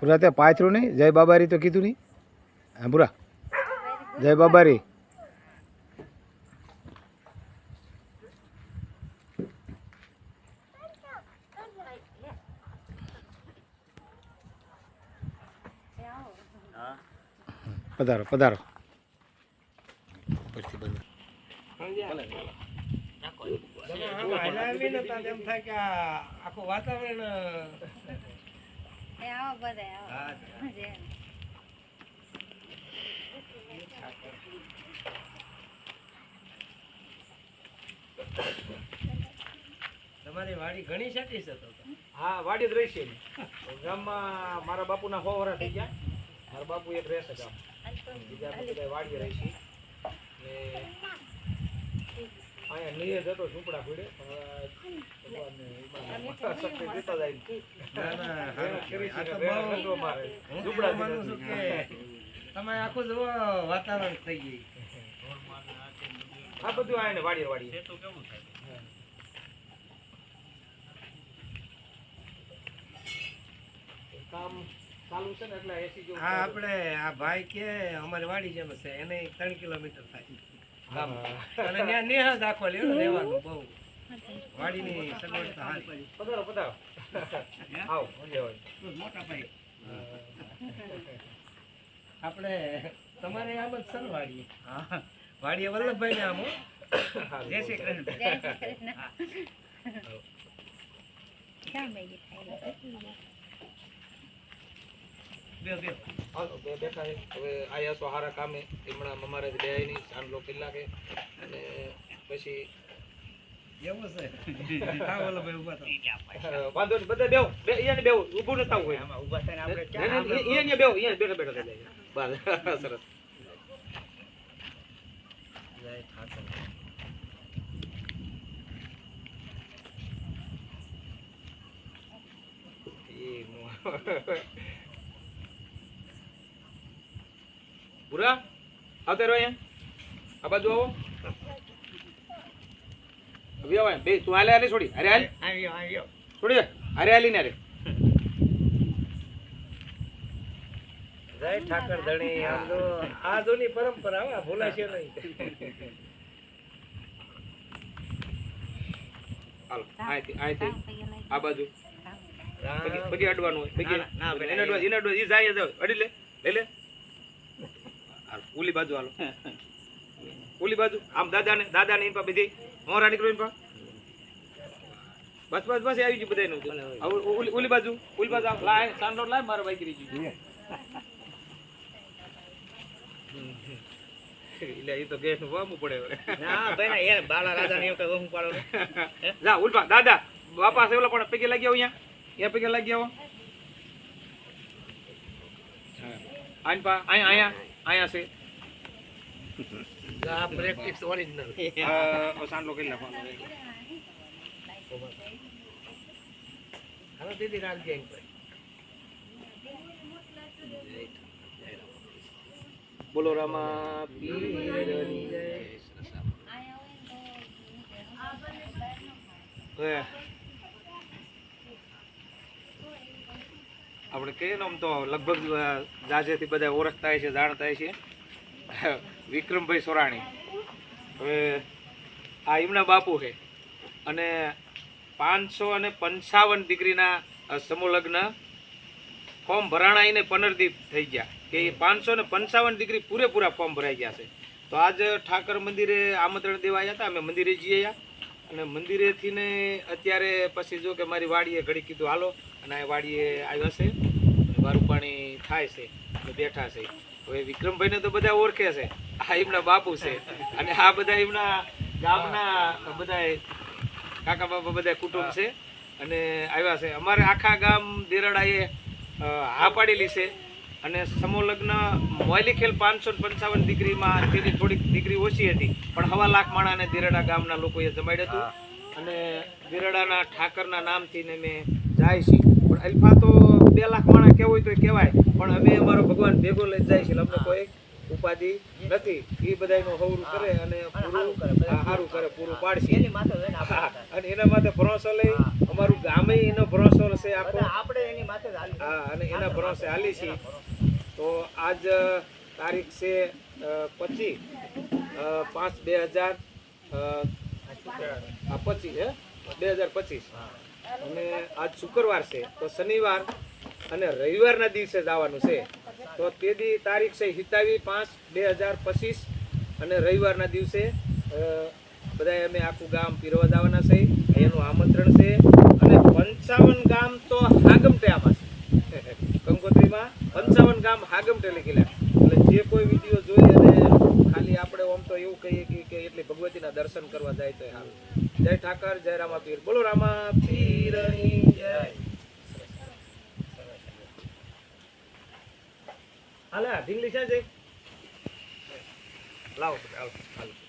પૂરા તે પાથરું નહીં? જય બાબારી તો કીધું નહીં? હા પૂરા જય બાબારી. પધારો પધારો. ઉપરથી બંધ. આખું વાતાવરણ એ આવો બધા આવો. જે. તમારી વાડી ઘણી સાટી છે તો? હા વાડી જ રહેશે ગામમાં મારા બાપુના સો વર્ષ થઈ ગયા. મારા બાપુ એક રહેશે ગામ. બીજા બધા વાડી છે. ને તો મહેનત બહુ- નતો હું તો ઝૂંપડા એવું માનું છું કે તમે આખું જુઓ વાતાવરણ થઈ ગયું. આ બધું આને વાડીએ થાય? કામ ચાલુ છે ને એટલે એસી આ આપણે આ ભાઈ કે અમારી વાડી જેમ છે એને ત્રણ કિલોમીટર થાય. અને ત્યાં નેહ જ લેવો રહેવાનું બહુ. વાડીની સગવડતા હારી. પધારો પધારો. આવો મોટા ભાઈ. આપણે તમારે આમ જ સર વાડીએ વાડીએ વલ્લભભાઈ ને આમ હો. જય શ્રી કૃષ્ણ. જય શ્રી કૃષ્ણ. ક્યાં બેગી થાય? બે બે હાલો, બે બેઠા હવે આયા છો હારા કામે. હમણાં અમારે બે નહીં ચાંદલો કલાકે અને પછી એવું છે? હા વલ્લભભાઈ ઊભા થાઓ. વાંધો નહીં બધા બેહો. બે અહીંયા બેહો. ઊભું ન થવું હોય નહીં, નહીં, નહીં, અહીંયા બેહો અહીંયા બેઠા બેઠા થઈ જાય. બસ સરસ. જય ઠાકર એ નો. ભૂરા? આવતે રહો અહીંયા. આ બાજુ આવો. બે તું હાલે હાલે છોડી. અરે હાલ. છોડી અરે હાલી ને અરે જય ઠાકર ધણી આમ આ જૂની પરંપરા આ ભૂલાશે નહીં. હાલો. આ બાજુ. પગે અડવાનું હોય. પગે ના, અડવા જાય અડી લે. લઈ લે. ઓલી બાજુ હાલો. ઓલી બાજુ. આમ દાદાને દાદાને પા બધી મોરા નીકળો એમ પા. બસ બસ બસ આવી ગયું. હવે ઓલી ઓલી બાજુ ઓલી બાજુ આમ લાય સાંડો લાય મારા બાઈક રહી ગયું. એટલે એ તો ગેસનું વામવું પડે ના ભાઈ ના એ બાલા રાજા ને એવું કઈ વહુ પાડો જા ઉલ્પા દાદા બાપા ઓલા પણ પગે લાગી અહીંયા. અહીંયા પગે લાગી આવો. આન પા અહીંયા અહીંયા અહીંયા છે. પ્રેક્ટિસ ઓરિજિનલ અ, સાંડલો કરી નાખવાનો. હવે દીદી રાખજે એમ ભાઈ બોલો રામા પીરની જય. આપણે કહીએ ને આમ તો લગભગ જાજેથી બધા ઓળખતા છે જાણતા છે. વિક્રમભાઈ સોરાણી. હવે આ એમના બાપુ છે. અને પાંચસો અને પંચાવન ડિગ્રીના અ, ફોર્મ ભરાણા એને પનરદીપ થઈ ગયા. કે પાંચસો ને પંચાવન ડિગ્રી પૂરેપૂરા ફોર્મ ભરાઈ ગયા છે. તો આજ ઠાકર મંદિરે આમંત્રણ દેવા આવ્યા હતા. અમે મંદિરે જઈએ અને મંદિરેથી ને અત્યારે પછી જો કે મારી વાડીએ ઘડી કીધું હાલો. અને આ વાડીએ આવ્યા છે. વારૂપાણી પાણી થાય છે. બેઠા છે. હવે વિક્રમભાઈને તો બધા ઓળખે છે. આ એમના બાપુ છે. અને આ બધા એમના ગામના બધા કાકા બાપા બધા કુટુંબ છે. અને આવ્યા છે. અમારે આખા ગામ દેરડાએ હા પાડેલી છે. અને સમોલગ્ન લગ્ન ખેલ પાંચસો પંચાવન ડિગ્રીમાં તેની થોડીક ડિગ્રી ઓછી હતી. પણ હવા લાખ માણાને દેરડા ગામના લોકોએ જમાડ્યું હતું. અને દેરડાના ઠાકરના નામથી ને મેં જાય છે. પણ અલ્ફા તો બે લાખ માણસ કેવું હોય તો કહેવાય. પણ અમે અમારો ભગવાન ભેગો લઈ જાય છે અમને કોઈ ઉપાધિ નથી. એ બધાયનું હવરું કરે અને પૂરું સારું કરે પૂરું પાડશે. અને એના માટે ભરોસો લઈ અમારું ગામે એનો ભરોસો છે આપણે એની માથે હા અને એના ભરોસે હાલી છીએ. તો આજ તારીખ છે પચીસ પાંચ બે હજાર આ પચીસ હે? બે હજાર પચીસ. અને આજ શુક્રવાર છે. તો શનિવાર અને રવિવારના દિવસે જવાનું છે. તો તે તારીખ છે સિત્તાવીસ પાંચ બે હજાર પચીસ. અને રવિવારના દિવસે બધા અમે આખું ગામ પીરવા જવાના છે. એનું આમંત્રણ છે. અને પંચાવન ગામ તો હાગમટે આમાં છે. કંકોત્રીમાં પંચાવન ગામ હાગમટે લખેલા એટલે જે કોઈ વીડિયો જોઈ અને ખાલી આપણે આમ તો એવું કહીએ કે એટલે ભગવતીના દર્શન કરવા જાય તો સારું જય ઠાકર, જય રામા પીર બોલો રામા પીરની જય છે જય લાવો હાલો